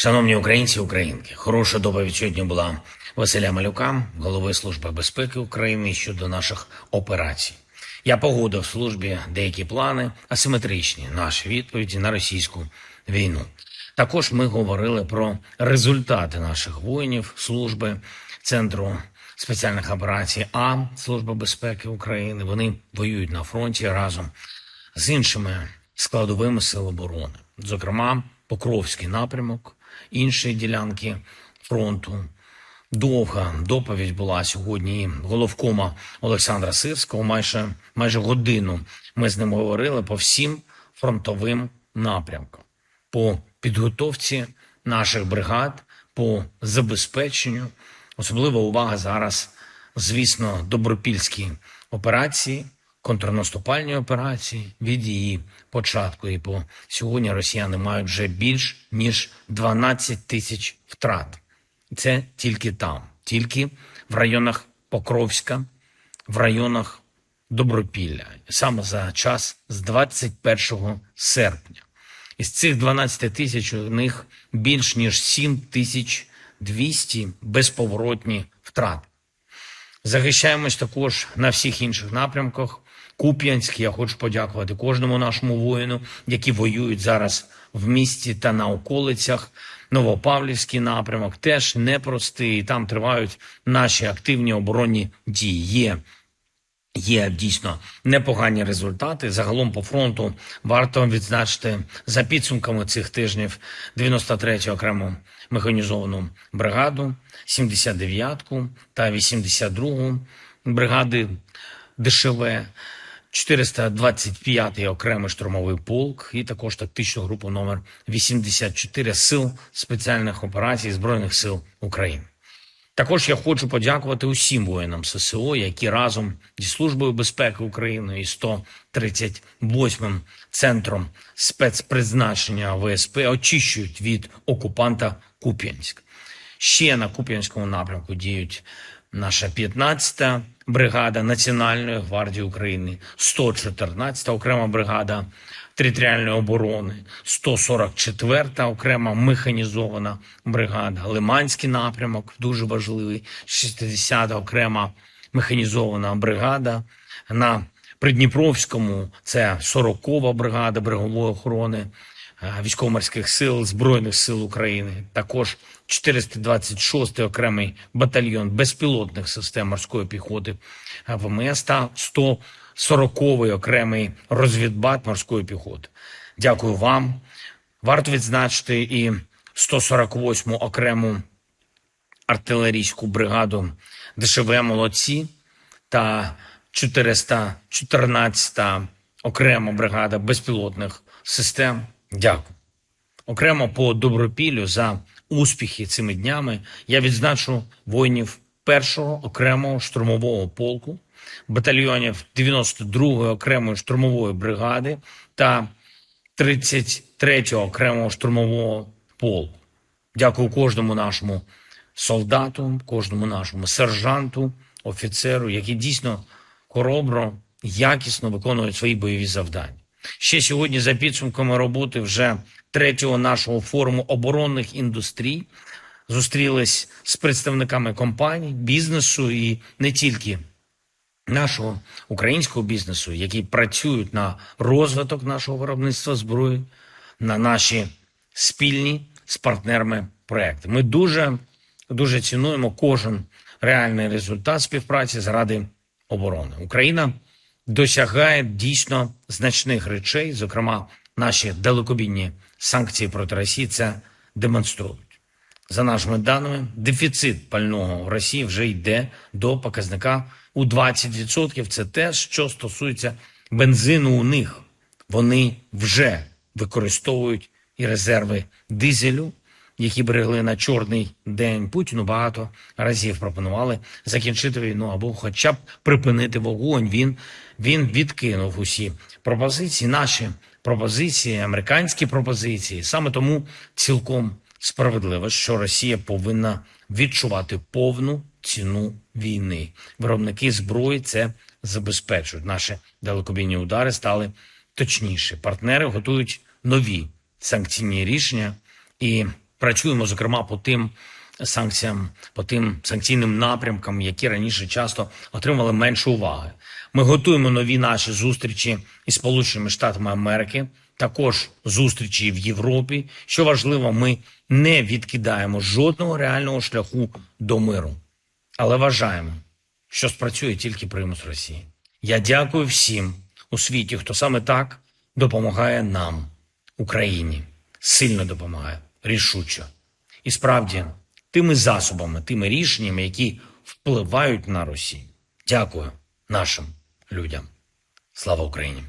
Шановні українці і українки, хороша доповідь сьогодні була Василя Малюка, голови Служби безпеки України щодо наших операцій. Я погодив службі деякі плани, асиметричні наші відповіді на російську війну. Також ми говорили про результати наших воїнів служби центру спеціальних операцій А Служба безпеки України. Вони воюють на фронті разом з іншими складовими сил оборони, зокрема Покровський напрямок, інші ділянки фронту. Довга доповідь була сьогодні головкома Олександра Сирського. Майже майже годину ми з ним говорили по всім фронтовим напрямкам, по підготовці наших бригад, по забезпеченню. Особлива увага зараз, звісно, добропільські операції, контрнаступальні операції від її початку. І по сьогодні росіяни мають вже більш ніж 12 тисяч втрат. Це тільки там, тільки в районах Покровська, в районах Добропілля, саме за час з 21 серпня. Із цих 12 тисяч у них більш ніж 7 тисяч 200 безповоротні втрати. Захищаємось також на всіх інших напрямках. Куп'янськ, я хочу подякувати кожному нашому воїну, які воюють зараз в місті та на околицях. Новопавлівський напрямок теж непростий. Там тривають наші активні оборонні дії. Є Є дійсно непогані результати. Загалом по фронту варто відзначити за підсумками цих тижнів 93-ю окрему механізовану бригаду, 79-ку та 82-гу бригади ДШВ, 425-й окремий штурмовий полк і також тактичну групу номер 84 сил спеціальних операцій Збройних сил України. Також я хочу подякувати усім воїнам ССО, які разом зі службою безпеки України і 138-м центром спецпризначення ВСП очищують від окупанта Куп'янськ. Ще на Куп'янському напрямку діють наша 15-та бригада Національної гвардії України, 114-та окрема бригада територіальної оборони, 144-та окрема механізована бригада, Лиманський напрямок дуже важливий, 60-та окрема механізована бригада. На Придніпровському це 40-ва бригада берегової охорони військово-морських сил Збройних сил України. Також 426-й окремий батальйон безпілотних систем морської піхоти ВМС та 100 40-й окремий розвідбат морської піхоти. Дякую вам. Варто відзначити і 148-му окрему артилерійську бригаду ДШВ молодці та 414-та окрема бригада безпілотних систем. Дякую. Окремо по добропіллю за успіхи цими днями я відзначу воїнів першого окремого штурмового полку батальйонів 92-ї окремої штурмової бригади та 33-го окремого штурмового полку. Дякую кожному нашому солдату, кожному нашому сержанту, офіцеру, які дійсно хоробро, якісно виконують свої бойові завдання. Ще сьогодні, за підсумками роботи вже третього нашого форуму оборонних індустрій, зустрілись з представниками компаній, бізнесу і не тільки нашого українського бізнесу, які працюють на розвиток нашого виробництва зброї, на наші спільні з партнерами проекти. Ми дуже дуже цінуємо кожен реальний результат співпраці заради оборони. Україна досягає дійсно значних речей, зокрема, наші далекобійні санкції проти Росії це демонструють. За нашими даними, дефіцит пального в Росії вже йде до показника у 20%. Це те, що стосується бензину. У них вони вже використовують і резерви дизелю, які берегли на чорний день. Путіну багато разів пропонували закінчити війну або, хоча б припинити вогонь. Він він відкинув усі пропозиції, наші пропозиції, американські пропозиції. Саме тому цілком справедливо, що Росія повинна відчувати повну ціну війни. Виробники зброї це забезпечують. Наші далекобійні удари стали точніше. Партнери готують нові санкційні рішення, і Працюємо, зокрема, по тим санкціям, по тим санкційним напрямкам, які раніше часто отримали менше уваги. Ми готуємо нові наші зустрічі із Сполученими Штатами Америки, також зустрічі в Європі. Що важливо, ми не відкидаємо жодного реального шляху до миру, але вважаємо, що спрацює тільки примус Росії. Я дякую всім у світі, хто саме так допомагає нам, Україні, сильно допомагає, рішуче. І справді, тими засобами, тими рішеннями, які впливають на Росію. Дякую нашим людям. Слава Україні!